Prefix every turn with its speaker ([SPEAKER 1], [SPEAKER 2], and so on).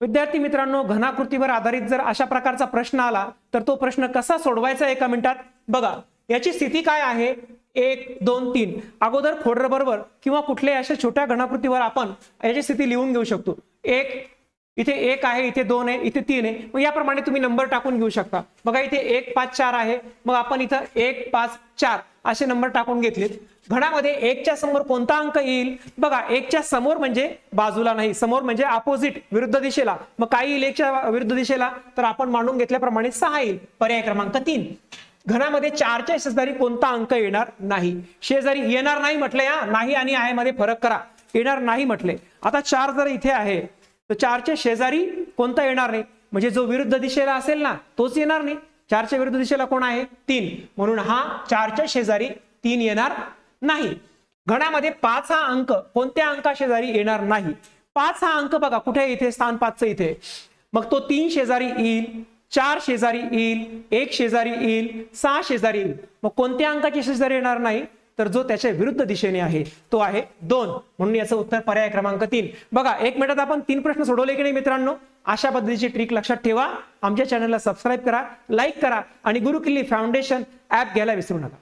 [SPEAKER 1] विद्यार्थी मित्रांनो घनाकृतीवर आधारित जर अशा प्रकारचा प्रश्न आला तर तो प्रश्न कसा सोडवायचा एका मिनिटात? बघा याची स्थिती काय आहे? एक दोन तीन. अगोदर खोडर बरोबर किंवा कुठल्याही अशा छोट्या घनाकृतीवर आपण याची स्थिती लिहून घेऊ शकतो. एक इथे एक आहे इथे दोन आहे इथे तीन आहे. मग याप्रमाणे तुम्ही नंबर टाकून घेऊ शकता. बघा इथे एक पाच चार आहे. मग आपण इथं एक पाच चार असे नंबर टाकून घेतलेत. घणामध्ये एकच्या समोर कोणता अंक येईल? बघा एकच्या समोर म्हणजे बाजूला नाही समोर म्हणजे अपोजिट विरुद्ध दिशेला. मग काय येईल एकच्या विरुद्ध दिशेला? तर आपण मांडून घेतल्याप्रमाणे सहा येईल. पर्याय क्रमांक तीन. घनामध्ये चारच्या शेजारी कोणता अंक येणार नाही? शेजारी येणार नाही म्हटले या नाही आणि आहे मध्ये फरक करा. येणार नाही म्हटले. आता चार जर इथे आहे तर चारच्या शेजारी कोणता येणार नाही? म्हणजे जो विरुद्ध दिशेला असेल ना तोच येणार नाही. चारच्या विरुद्ध दिशेला कोण आहे? तीन. म्हणून हा चारच्या शेजारी तीन येणार नाही. घणामध्ये पाच हा अंक कोणत्या अंका शेजारी येणार नाही? पाच हा अंक बघा कुठे आहे इथे? स्थान पाचचं इथे. मग तो तीन शेजारी येईल चार शेजारी येईल एक शेजारी येईल सहा शेजारी येईल. मग कोणत्या अंकाची शेजारी येणार नाही? तर जो त्याच्या विरुद्ध दिशेने आहे तो आहे दोन. म्हणून याचं उत्तर पर्याय क्रमांक तीन. बघा एक मिनिटात आपण तीन प्रश्न सोडवले की नाही मित्रांनो? अशा पद्धतीची ट्रिक लक्षात ठेवा. आमच्या चॅनलला सबस्क्राईब करा लाईक करा आणि गुरुकिल्ली फाउंडेशन ऍप घ्यायला विसरू नका.